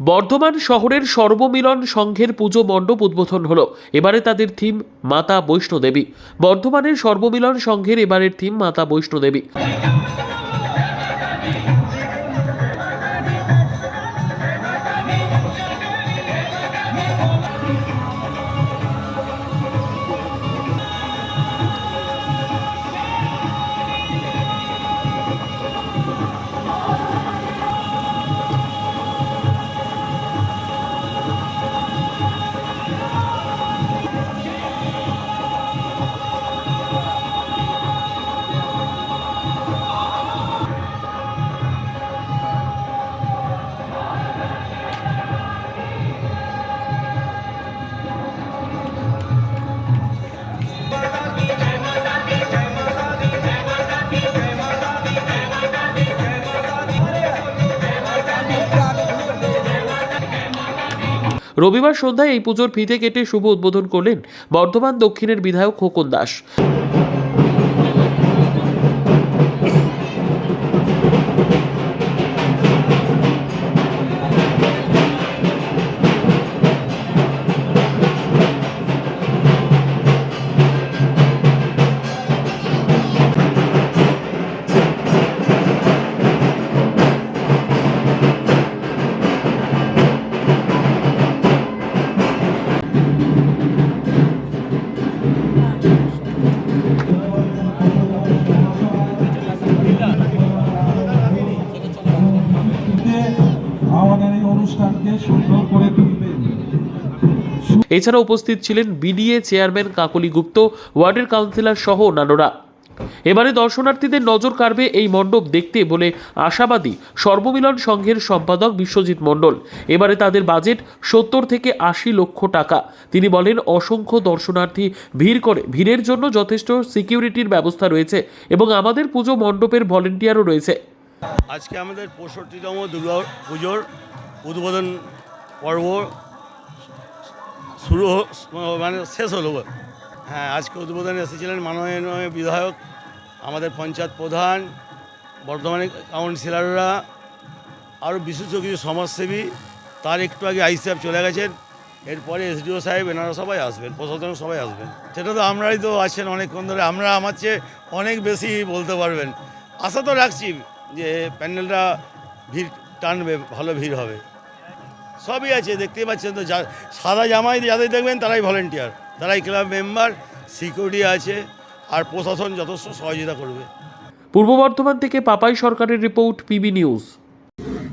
বর্ধমান শহরের সর্বমিলন সংঘের পুজো মণ্ডপ উদ্বোধন হলো। এবারে তাদের থিম মাতা বৈষ্ণোদেবী বর্ধমানের সর্বমিলন সংঘের এবারের থিম মাতা বৈষ্ণোদেবী রবিবার সন্ধ্যায় এই পুজোর ফিতে কেটে শুভ উদ্বোধন করলেন বর্ধমান দক্ষিণের বিধায়ক খোকন দাস। অনুষ্ঠানকে সুন্দর করে তুলবেন। এছাড়া উপস্থিত ছিলেন বিডিএ চেয়ারম্যান কাকলি গুপ্ত ওয়ার্ডের কাউন্সিলর সহ অন্যান্যরা। এবারে দর্শনার্থীদের নজর কাড়বে এই মণ্ডপ দেখতে বলে আশাবাদী সর্বমিলন সংঘের সম্পাদক বিশ্বজিৎ মণ্ডল। এবারে তাদের বাজেট সত্তর থেকে আশি লক্ষ টাকা। তিনি বলেন অসংখ্য দর্শনার্থী ভিড় করে। ভিড়ের জন্য যথেষ্ট সিকিউরিটির ব্যবস্থা রয়েছে এবং আমাদের পুজো মণ্ডপের ভলেন্টিয়ারও রয়েছে। আজকে আমাদের পঁয়ষট্টিতম দুর্গা পুজোর উদ্বোধন পর্ব শুরু মানে শেষ হলো হ্যাঁ আজকে উদ্বোধনে এসেছিলেন মাননীয় বিধায়ক, আমাদের পঞ্চায়েত প্রধান বর্ধমানের কাউন্সিলররা, আরও বিশেষ কিছু সমাজসেবী, তার একটু আগে আইসিএফ চলে গেছেন। এরপরে এসডিও সাহেব, এনারা সবাই আসবেন, প্রশাসন সবাই আসবেন। সেটা তো আমরাই তো আছেন অনেকক্ষণ ধরে, আমরা আমার চেয়ে অনেক বেশি বলতে পারবেন। আশা তো রাখছি যে প্যান্ডেলটা ভিড়, টানবে, ভালো ভিড় হবে। সবই আছে, দেখতেই পাচ্ছেন তো সাদা জামাই যাদের দেখবেন তারাই ভলেন্টিয়ার তারাই ক্লাব মেম্বার সিকিউরিটি আছে, আর প্রশাসন যথেষ্ট সহযোগিতা করবে। পূর্ব বর্ধমান থেকে পাপাই সরকারের report PB news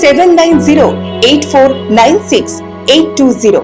seven nine zero eight four nine six eight two zero